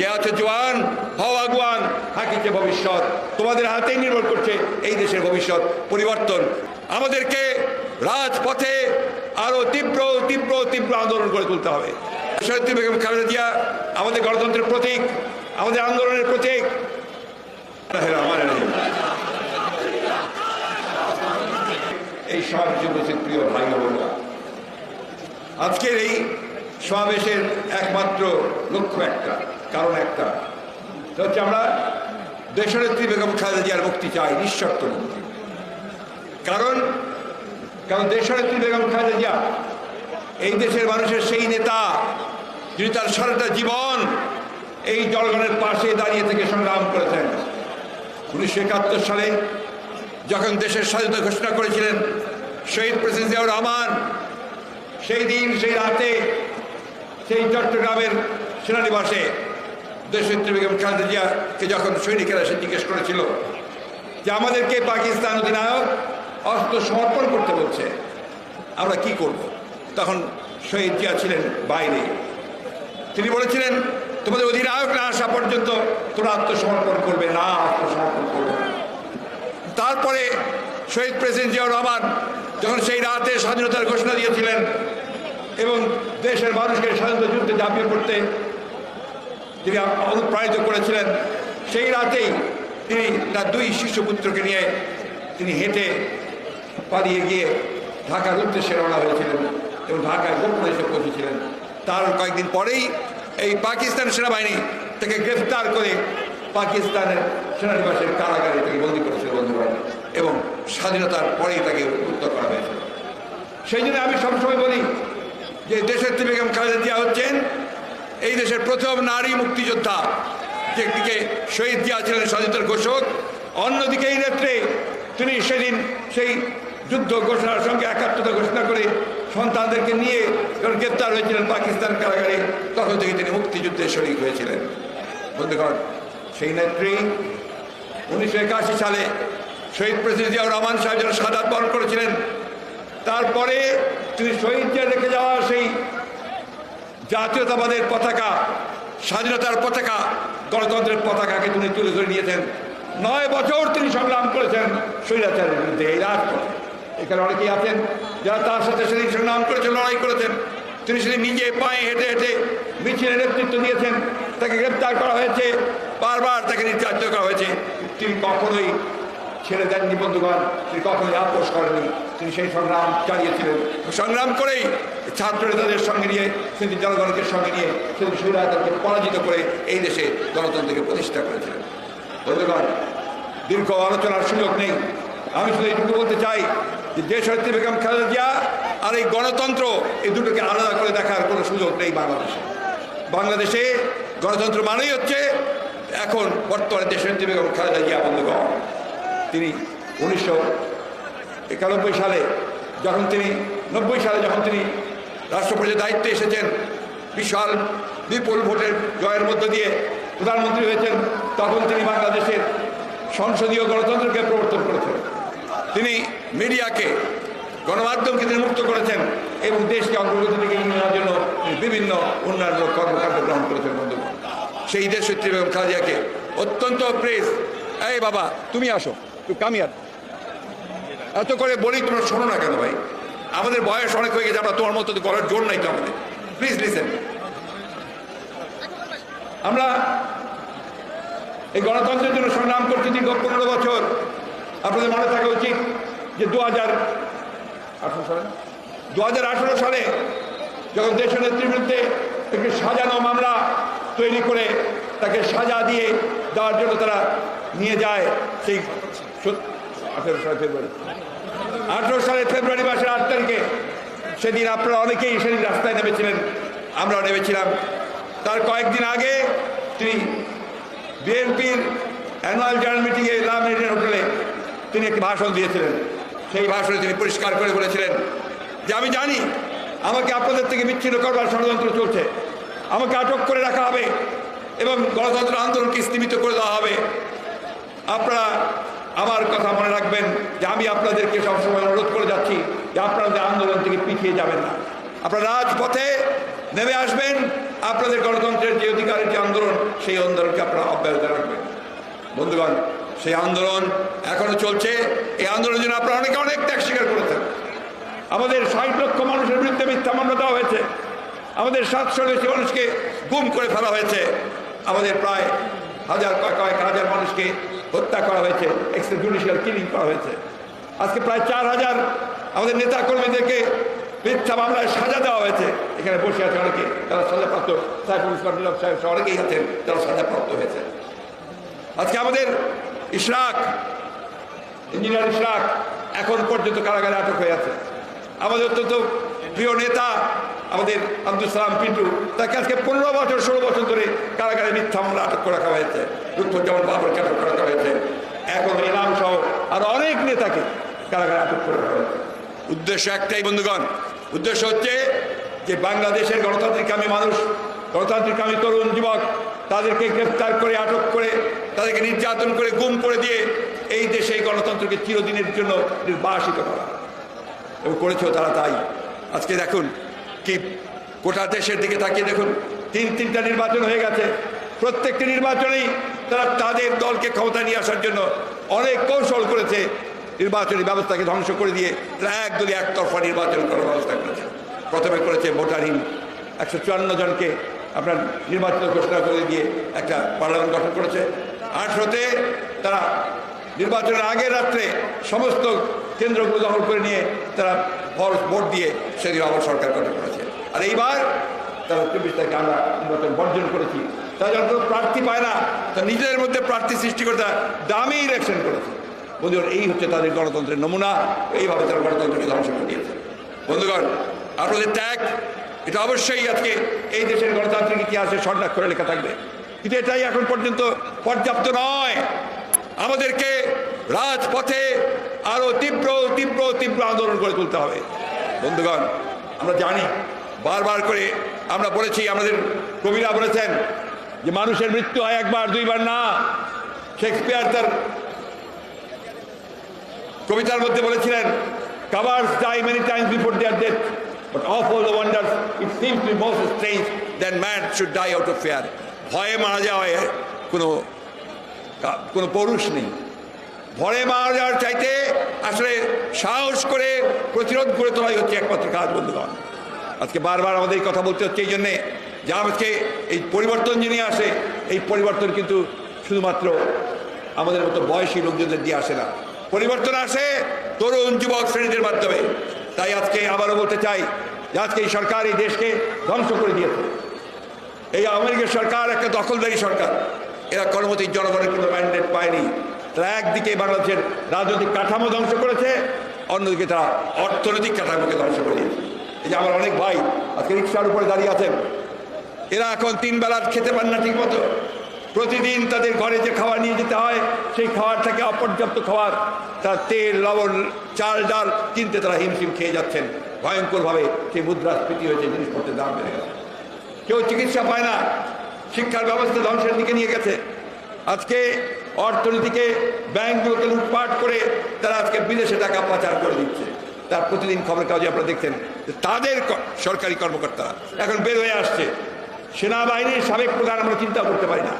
কে আছে জোয়ান? হও আগুয়ান হাকিছে ভবিষ্যৎ। তোমাদের হাতেই নির্ভর করছে এই দেশের ভবিষ্যৎ, পরিবর্তন। আমাদেরকে রাজপথে আরও তীব্র তীব্র তীব্র আন্দোলন করে তুলতে হবে। খালেদা জিয়া আমাদের গণতন্ত্রের প্রতীক, আমাদের আন্দোলনের প্রতীক। এই সব উপস্থিত প্রিয় ভাই বোনেরা। আজকের এই সমাবেশের একমাত্র লক্ষ্য একটা, কারণ একটা। হচ্ছে আমরা দেশনেত্রী বেগম খালেদা জিয়ার মুক্তি চাই, নিঃশর্ত মুক্তি। কারণ কারণ দেশনেত্রী বেগম খালেদা জিয়া, এই দেশের মানুষের সেই নেতা, যিনি তার সারাটা জীবন এই জনগণের পাশে দাঁড়িয়ে থেকে সংগ্রাম করেছেন। উনিশশো একাত্তর সালে যখন দেশের স্বাধীনতা ঘোষণা করেছিলেন, শহীদ প্রেসিডেন্ট জিয়াউর রহমান, সেই দিন, সেই রাতে সেই চট্টগ্রামের সেনানিবাসে দেশনেত্রী বেগম খালেদা জিয়াকে যখন সৈনিকেরা সে জিজ্ঞেস করেছিল যে আমাদেরকে পাকিস্তান অধিনায়ক অস্ত্র সমর্পণ করতে বলছে, আমরা কি করব? তখন শহীদ জিয়া ছিলেন বাইরে। তিনি বলেছিলেন, তোমাদের অধিনায়ক না আসা পর্যন্ত তোমরা আত্মসমর্পণ করবে না, আত্মসমর্পণ করবে তারপরে শহীদ প্রেসিডেন্ট জিয়াউর রহমান যখন সেই রাতে স্বাধীনতার ঘোষণা দিয়েছিলেন এবং দেশের মানুষকে স্বাধীনতা যুদ্ধে ঝাঁপিয়ে পড়তে তিনি অনুপ্রাণিত করেছিলেন, সেই রাতেই তিনি তার দুই শিশুপুত্রকে নিয়ে তিনি হেঁটে পালিয়ে গিয়ে ঢাকার উদ্দেশ্যে রওনা হয়েছিলেন এবং ঢাকায় গোপনে এসে পৌঁছেছিলেন। তার কয়েকদিন পরেই এই পাকিস্তান সেনাবাহিনী তাকে গ্রেফতার করে পাকিস্তানের সেনানিবাসের কারাগারে তাকে বন্দী করেছিল বন্ধুবান এবং স্বাধীনতার পরেই তাকে মুক্ত করা হয়েছিল। সেই জন্য আমি সবসময় বলি যে দেশের বেগম খালেদা জিয়া হচ্ছেন, এই দেশের প্রথম নারী মুক্তিযোদ্ধা, যে একদিকে শহীদ জিয়া ছিলেন স্বাধীনতার ঘোষক, অন্যদিকে এই নেত্রে তিনি সেদিন সেই যুদ্ধ ঘোষণার সঙ্গে একাত্মতা ঘোষণা করে সন্তানদেরকে নিয়ে যখন গ্রেপ্তার হয়েছিলেন পাকিস্তান কারাগারে, তখন থেকে তিনি মুক্তিযুদ্ধে শরিক হয়েছিলেন। বন্ধুগণ, সেই নেত্রী উনিশশো একাশি সালে শহীদ প্রেসিডেন্ট জিয়াউর রহমান সাহেব যেন সাদাত বরণ করেছিলেন, তারপরে তিনি শহীদদের রেখে যাওয়া সেই জাতীয়তাবাদের পতাকা, স্বাধীনতার পতাকা, গণতন্ত্রের পতাকাকে তিনি তুলে ধরে নিয়েছেন। নয় বছর তিনি সংগ্রাম করেছেন স্বৈরাচারের বিরুদ্ধে এই রাজপথে। এখানে অনেকেই আছেন যারা তার সাথে সেদিন সংগ্রাম করেছেন, লড়াই করেছেন। তিনি সেদিন নিজে পায়ে হেঁটে হেঁটে মিছিলের নেতৃত্ব দিয়েছেন। তাকে গ্রেপ্তার করা হয়েছে, বারবার তাকে নির্যাতিত করা হয়েছে। তিনি কখনোই ছেড়ে দেননি বন্ধুগণ, তিনি কখনোই আপোষ করেননি। তিনি সেই সংগ্রাম চালিয়েছিলেন। সংগ্রাম করেই ছাত্র নেতাদের সঙ্গে নিয়ে সেদিন জনগণকে সঙ্গে নিয়ে সেদিন স্বৈরাচারকে পরাজিত করে এই দেশে গণতন্ত্রকে প্রতিষ্ঠা করেছিলেন। বন্ধুগণ, দীর্ঘ আলোচনার সুযোগ নেই। আমি শুধু এইটুকু বলতে চাই যে দেশ হচ্ছে বেগম খালেদা আর এই গণতন্ত্র, এই দুটোকে আলাদা করে দেখার কোনো সুযোগ নেই বাংলাদেশে। বাংলাদেশে গণতন্ত্র মানেই হচ্ছে এখন বর্তমানে দেশ হচ্ছে বেগম খালেদা জিয়া বন্ধুগণ। তিনি উনিশশো একানব্বই সালে যখন তিনি, নব্বই সালে যখন তিনি রাষ্ট্রপতির দায়িত্বে এসেছেন, বিশাল বিপুল ভোটের জয়ের মধ্য দিয়ে প্রধানমন্ত্রী হয়েছেন, তখন তিনি বাংলাদেশের সংসদীয় গণতন্ত্রকে প্রবর্তন করেছেন। তিনি মিডিয়াকে, গণমাধ্যমকে তিনি মুক্ত করেছেন এবং দেশকে অগ্রগতি এগিয়ে নেওয়ার জন্য বিভিন্ন উন্নয়নমূলক কর্মকাণ্ড গ্রহণ করেছেন বন্ধুগণ সেই দেশ সত্যি বেগম অত্যন্ত প্রেস এই বাবা, তুমি আসো। তুই কামিয়ার এত করে বলি, তোমরা শোনো না কেন ভাই? আমাদের বয়স অনেক হয়ে গেছে, আমরা তোমার মতো করার জোর নাই তো আমাদের। প্লিজ লিসেন আমরা এই গণতন্ত্রের জন্য সংগ্রাম করছি দীর্ঘ পনেরো বছর। আপনাদের মনে থাকা উচিত যে দু হাজার আঠারো সালে, দু হাজার আঠারো সালে যখন দেশের নেত্রীর বিরুদ্ধে একটি সাজানো মামলা তৈরি করে তাকে সাজা দিয়ে দেওয়ার জন্য তারা নিয়ে যায়, সেই আঠেরো সালে ফেব্রুয়ারি। আঠেরো সালের ফেব্রুয়ারি মাসের আট তারিখে সেদিন আপনারা অনেকেই সেদিন রাস্তায় নেমেছিলেন, আমরাও নেমেছিলাম। তার কয়েকদিন আগে তিনি বিএনপির অ্যানুয়াল জেনারেল মিটিংয়ে রাম রেডিয়ান হোটেলে তিনি একটি ভাষণ দিয়েছিলেন। সেই ভাষণে তিনি পরিষ্কার করে বলেছিলেন যে, আমি জানি আমাকে আপনাদের থেকে বিচ্ছিন্ন করবার ষড়যন্ত্র চলছে। আমাকে আটক করে রাখা হবে এবং গণতন্ত্র আন্দোলনকে স্থিমিত করে দেওয়া হবে। আপনারা আমার কথা মনে রাখবেন যে আমি আপনাদেরকে সবসময় অনুরোধ করে যাচ্ছি যে আপনারা আন্দোলন থেকে পিছিয়ে যাবেন না। আপনারা রাজপথে নেমে আসবেন, আপনাদের গণতন্ত্রের যে অধিকারের যে আন্দোলন, সেই আন্দোলনকে আপনারা অব্যাহত রাখবেন। বন্ধুগণ, সেই আন্দোলন এখনও চলছে। এই আন্দোলনের জন্য আপনারা অনেকে অনেক ত্যাগ স্বীকার করেছেন। আমাদের ষাট লক্ষ মানুষের বিরুদ্ধে মিথ্যা মামলা দেওয়া হয়েছে। আমাদের সাতশো বেশি মানুষকে গুম করে ফেলা হয়েছে। আমাদের প্রায় হাজার কয়েক হাজার মানুষকে হত্যা করা হয়েছে এক্সট্রা জুডিশিয়াল কিলিং করা হয়েছে। আজকে প্রায় চার হাজার আমাদের নেতা কর্মীদেরকে মিথ্যা মামলায় সাজা দেওয়া হয়েছে। এখানে বসে আছে অনেকে, তারা সাজাপ্রাপ্ত। সাইফুল ইসলাম সাহেব সহ অনেকেই আছেন, তারা সাজাপ্রাপ্ত হয়েছে। আজকে আমাদের ইশরাক, ইঞ্জিনিয়ার ইশরাক, এখন পর্যন্ত কারাগারে আটক হয়ে আছে। আমাদের অত্যন্ত প্রিয় নেতা আমাদের আব্দুল সালাম পিন্টু, তাকে আজকে পনেরো বছর, ষোলো বছর ধরে কারাগারে মিথ্যা মামলা আটক করে রাখা হয়েছে লুৎফুজ্জামান বাবরকে আটক করে রাখা হয়েছে এখন ইনাম সহ আর অনেক নেতাকে কারাগারে আটক করে রাখা হয়েছে উদ্দেশ্য একটাই, বন্ধুগণ। উদ্দেশ্য হচ্ছে যে বাংলাদেশের গণতান্ত্রিকামী মানুষ গণতান্ত্রিকামী তরুণ যুবক, তাদেরকে গ্রেফতার করে, আটক করে, তাদেরকে নির্যাতন করে, গুম করে দিয়ে এই দেশে গণতন্ত্রকে চিরদিনের জন্য নির্বাসিত করা। এবং করেছেও তারা তাই। আজকে দেখুন কি গোটা দেশের দিকে তাকিয়ে দেখুন, তিন তিনটা নির্বাচন হয়ে গেছে। প্রত্যেকটি নির্বাচনেই তারা তাদের দলকে ক্ষমতা নিয়ে আসার জন্য অনেক কৌশল করেছে। নির্বাচনী ব্যবস্থাকে ধ্বংস করে দিয়ে তারা একদলীয় একতরফা নির্বাচন করার ব্যবস্থা করেছে। প্রথমে করেছে ভোটারহীন একশো চুয়ান্ন জনকে আপনার নির্বাচন ঘোষণা করে দিয়ে একটা পার্লামেন্ট গঠন করেছে। আঠেরোতে তারা নির্বাচনের আগের রাত্রে সমস্ত কেন্দ্রগুলো দখল করে নিয়ে তারা ফলস ভোট দিয়ে সেদিন আবার সরকার গঠন করেছে। আর এইবার তারা চব্বিশ তারিখে আমরা নির্বাচন বর্জন করেছি। তারা যখন প্রার্থী পায় না তা নিজেদের মধ্যে প্রার্থী সৃষ্টি করে তারা দামি ইলেকশন করেছে। বন্ধুগণ, এই হচ্ছে তাদের গণতন্ত্রের নমুনা। এইভাবে তারা গণতন্ত্রকে ধ্বংস করে দিয়েছে। বন্ধুগণ আপনাদের ত্যাগ, এটা অবশ্যই আজকে এই দেশের গণতান্ত্রিক ইতিহাসে স্বর্ণাক্ষরে লেখা থাকবে। কিন্তু এটাই এখন পর্যন্ত পর্যাপ্ত নয়। আমাদেরকে রাজপথে আরও তীব্র তীব্র তীব্র আন্দোলন করে তুলতে হবে। বন্ধুগণ, আমরা জানি, বারবার করে আমরা বলেছি, আমাদের কবিরা বলেছেন যে মানুষের মৃত্যু হয় একবার, দুইবার না। শেক্সপিয়ার তার কবিতার মধ্যে বলেছিলেন cowards die many times before their death but of all the wonders it seems to most strange than man should die out of fear ভয়ে মারা যাওয়ায় কোনো কোনো পৌরুষ নেই। ভয়ে মারা যাওয়ার চাইতে আসলে সাহস করে প্রতিরোধ করে তোলাই হচ্ছে একমাত্র কাজ, বন্ধুগণ। আজকে বারবার আমাদের এই কথা বলতে হচ্ছে এই জন্যে যে আজকে এই পরিবর্তন যিনি আসে, এই পরিবর্তন কিন্তু শুধুমাত্র আমাদের মতো বয়সী লোকজনদের দিয়ে আসে না। পরিবর্তন আসে তরুণ যুবক শ্রেণীদের মাধ্যমে। তাই আজকে আবারও বলতে চাই যে আজকে এই সরকার এই দেশকে ধ্বংস করে দিয়েছে। এই আমেরিকার সরকার একটা দখলদারি সরকার। এরা কর্মতী জনগণের কিন্তু ম্যান্ডেট পায়নি। তারা একদিকে বাংলাদেশের রাজনৈতিক কাঠামো ধ্বংস করেছে, অন্যদিকে তারা অর্থনৈতিক কাঠামোকে ধ্বংস করে দিয়েছে। এই যে আমার অনেক ভাই আজকে রিক্সার উপরে দাঁড়িয়ে আছেন, এরা এখন তিন বেলার খেতে পান না ঠিক মতো প্রতিদিন তাদের ঘরে যে খাবার নিয়ে যেতে হয়, সেই খাবার থেকে অপর্যাপ্ত খাবার, তার তেল, লবণ, চাল, ডাল কিনতে তারা হিমশিম খেয়ে যাচ্ছেন। ভয়ঙ্করভাবে সেই মুদ্রাস্ফীতি হয়েছে, জিনিসপত্রের দাম বেড়ে গেছে। কেউ চিকিৎসা পায় না, শিক্ষার ব্যবস্থা ধ্বংসের দিকে নিয়ে গেছে। আজকে অর্থনীতিকে ব্যাংকগুলোকে লুটপাট করে তারা আজকে বিদেশে টাকা পাচার করে দিচ্ছে। তার প্রতিদিন খবর কাগজে আপনারা দেখছেন তাদের সরকারি কর্মকর্তারা এখন বের হয়ে আসছে। সেনাবাহিনীর সাবেক প্রধান আমরা চিন্তা করতে পারি না।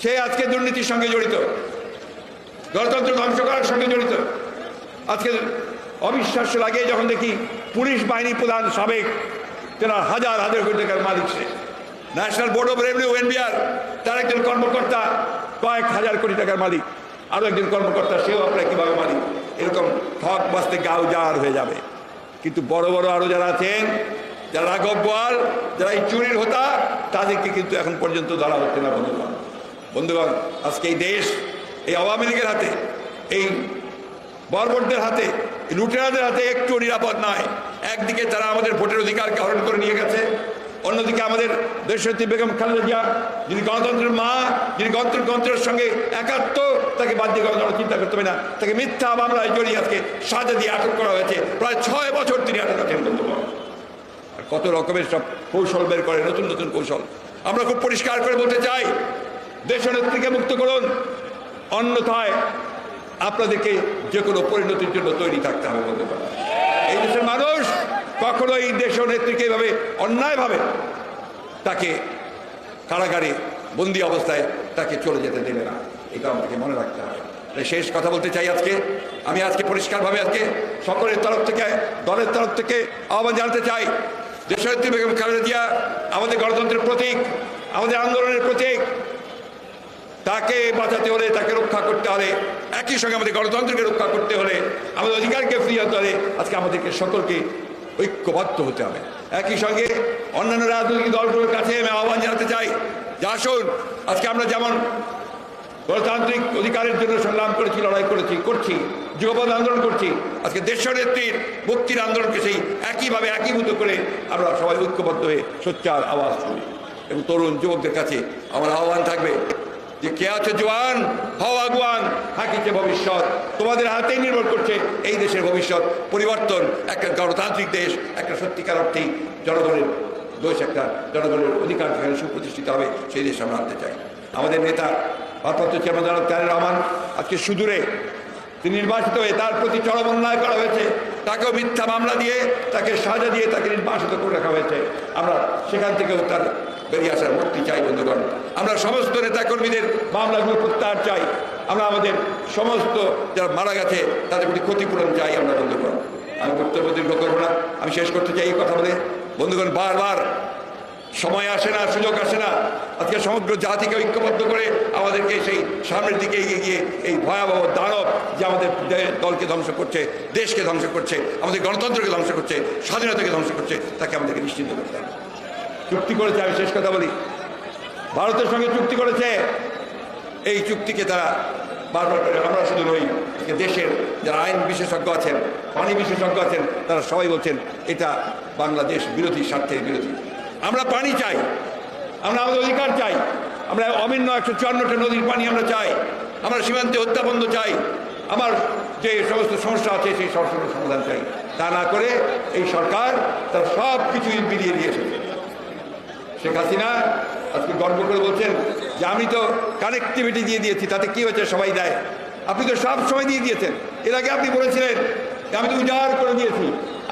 সে আজকে দুর্নীতির সঙ্গে জড়িত গণতন্ত্র ধ্বংস করার সঙ্গে জড়িত। আজকে অবিশ্বাস্য লাগে যখন দেখি পুলিশ বাহিনী প্রধান সাবেক, যারা হাজার হাজার কোটি টাকার মালিক সে। National board of revenue NBR তার একজন কর্মকর্তা কয়েক হাজার কোটি টাকার মালিক। আরও একজন কর্মকর্তা, সেও আপনার কীভাবে মালিক? এরকম ঠক বাঁচতে গাও জার হয়ে যাবে। কিন্তু বড় বড় আরও যারা আছেন, যারা রাঘব যারা এই চুরির হতা, তাদেরকে কিন্তু এখন পর্যন্ত ধরা হচ্ছে না, বন্ধুগণ। বন্ধুগণ, আজকে এই দেশ, এই আওয়ামী লীগের হাতে, এই বর্বরদের হাতে লুটেরাদের হাতে একটু নিরাপদ নয় একদিকে তারা আমাদের ভোটের অধিকারকে হরণ করে নিয়ে গেছে অন্যদিকে আমাদের দেশরতী বেগম খালেদা জিয়া, যিনি গণতন্ত্রের মা, যিনি গণতন্ত্র গণতন্ত্রের সঙ্গে একাত্ম, তাকে বাদ দিয়ে গণতন্ত্র চিন্তা করতে হবে না। তাকে মিথ্যা মামলায় জড়িয়ে আজকে সাজা দিয়ে আটক করা হয়েছে। প্রায় ছয় বছর তিনি আটক আছেন আর কত রকমের সব কৌশল বের করে, নতুন নতুন কৌশল। আমরা খুব পরিষ্কার করে বলতে চাই, দেশনেত্রীকে মুক্ত করুন। অন্যথায় আপনাদেরকে যে কোনো পরিণতির জন্য তৈরি থাকতে হবে বলতে এই দেশের মানুষ কখনোই দেশ নেত্রীকে এভাবে অন্যায়ভাবে তাকে কারাগারে বন্দি অবস্থায় তাকে চলে যেতে দেবে না। এটা আমাকে মনে রাখতে হবে। তাই শেষ কথা বলতে চাই আজকে। আমি আজকে পরিষ্কারভাবে আজকে সকলের তরফ থেকে, দলের তরফ থেকে আহ্বান জানাতে চাই। দেশনেত্রী বেগম খালেদা জিয়া আমাদের গণতন্ত্রের প্রতীক, আমাদের আন্দোলনের প্রতীক। তাকে বাঁচাতে হলে, তাকে রক্ষা করতে হলে, একই সঙ্গে আমাদের গণতন্ত্রকে রক্ষা করতে হলে, আমাদের অধিকারকে ফিরিয়ে হতে হলে আজকে আমাদেরকে সকলকে ঐক্যবদ্ধ হতে হবে। একই সঙ্গে অন্যান্য রাজনৈতিক দলগুলোর কাছে আমি আহ্বান জানাতে চাই, যে আসুন, আজকে আমরা যেমন গণতান্ত্রিক অধিকারের জন্য সংগ্রাম করেছি, লড়াই করেছি, করছি যুগপথ আন্দোলন করছি, আজকে দেশ নেত্রীর মুক্তির আন্দোলনকে সেই একইভাবে একীভূত করে আমরা সবাই ঐক্যবদ্ধ হয়ে সোচ্চার আওয়াজ করি এবং তরুণ যুবকদের কাছে আমার আহ্বান থাকবে যে কে আছে জোয়ান? হও আগুয়ান থাকিছে ভবিষ্যৎ। তোমাদের হাতেই নির্ভর করছে এই দেশের ভবিষ্যৎ। পরিবর্তন, একটা গণতান্ত্রিক দেশ, একটা সত্যিকার অর্থেই জনগণের দেশ একটা জনগণের অধিকার যেখানে সুপ্রতিষ্ঠিত হবে, সেই দেশ আমরা আনতে চাই। আমাদের নেতা, ভারপ্রাপ্ত চেয়ারম্যান জনাব তারেক রহমান, আজকে সুদূরে তিনি নির্বাচিত হয়ে তার প্রতি চরম অন্যায় করা হয়েছে। তাকেও মিথ্যা মামলা দিয়ে, তাকে সাজা দিয়ে তাকে নির্বাসিত করে রাখা হয়েছে। আমরা সেখান থেকেও তার বেরিয়ে আসার মুক্তি চাই, বন্ধুগণ। আমরা সমস্ত নেতাকর্মীদের মামলাগুলো প্রত্যাহার চাই। আমরা আমাদের সমস্ত যারা মারা গেছে, তাদের প্রতি ক্ষতিপূরণ চাই আমরা, বন্ধুগণ। আমি বক্তব্য দীর্ঘ করব না। আমি শেষ করতে চাই এই কথা বলে। বন্ধুগণ, বারবার সময় আসে না, সুযোগ আসে না। আজকে সমগ্র জাতিকে ঐক্যবদ্ধ করে আমাদেরকে সেই সামনের দিকে এগিয়ে গিয়ে এই ভয়াবহ দানব যে আমাদের দলকে ধ্বংস করছে, দেশকে ধ্বংস করছে, আমাদের গণতন্ত্রকে ধ্বংস করছে, স্বাধীনতাকে ধ্বংস করছে, তাকে আমাদেরকে নিশ্চিন্ত করতে হবে। চুক্তি করেছে, আমি শেষ কথা বলি। ভারতের সঙ্গে চুক্তি করেছে, এই চুক্তিকে তারা বারবার আমরা শুধু নই দেশের যারা আইন বিশেষজ্ঞ আছেন, পানি বিশেষজ্ঞ আছেন, তারা সবাই বলছেন, এটা বাংলাদেশ বিরোধী, স্বার্থের বিরোধী। আমরা পানি চাই, আমরা আমাদের অধিকার চাই, আমরা অভিন্ন একশো চুয়ান্নটা নদীর পানি আমরা চাই, আমরা সীমান্তে হত্যা বন্ধ চাই, আমার যে সমস্ত সমস্যা আছে, সেই সমস্যার সমাধান চাই। তা না করে এই সরকার তার সব কিছুই বিলিয়ে দিয়ে এসেছে শেখ হাসিনা আজকে গর্ব করে বলছেন যে আমি তো কানেক্টিভিটি দিয়ে দিয়েছি, তাতে কি হয়েছে সবাই দেয়। আপনি তো সব সময় দিয়ে দিয়েছেন। এর আগে আপনি বলেছিলেন আমি তো উজাড় করে দিয়েছি।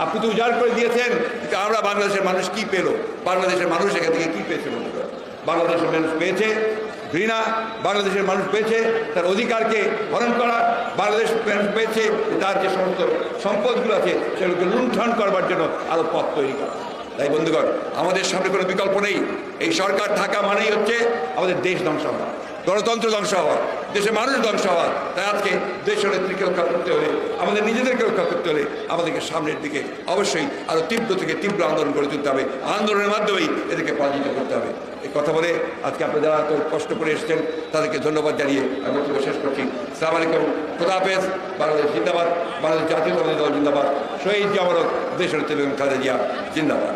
আপনি তো উজাড় করে দিয়েছেন আমরা বাংলাদেশের মানুষ কি পেল? বাংলাদেশের মানুষ এখান থেকে কী পেয়েছে বন্ধুরা বাংলাদেশের মানুষ পেয়েছে ঘৃণা, বাংলাদেশের মানুষ পেয়েছে তার অধিকারকে হরণ করা বাংলাদেশ পেয়েছে তার যে সমস্ত সম্পদগুলো আছে সেগুলোকে লুণ্ঠন করবার জন্য আরও পথ তৈরি করা। তাই বন্ধুগণ, আমাদের সামনে কোনো বিকল্প নেই। এই সরকার থাকা মানেই হচ্ছে আমাদের দেশ ধ্বংস হওয়া, গণতন্ত্র ধ্বংস হওয়া, দেশের মানুষ ধ্বংস হওয়া। তাই আজকে দেশ নেত্রীকে রক্ষা করতে হলে, আমাদের নিজেদেরকে রক্ষা করতে হলে আমাদেরকে সামনের দিকে অবশ্যই আরও তীব্র থেকে তীব্র আন্দোলন করে তুলতে হবে। আন্দোলনের মাধ্যমেই এদেরকে পরাজিত করতে হবে। এই কথা বলে আজকে আপনারা যারা এত কষ্ট করে এসেছেন, তাদেরকে ধন্যবাদ জানিয়ে আমি বক্তব্য শেষ করছি। সালাম আলাইকুম, খুদা হাফেজ, বাংলাদেশ জিন্দাবাদ, বাংলাদেশ জাতীয় দল জিন্দাবাদ, শহীদ জামানত দেশের তেলেঙ্গানা খালেদা জিয়া, জিন্দাবাদ।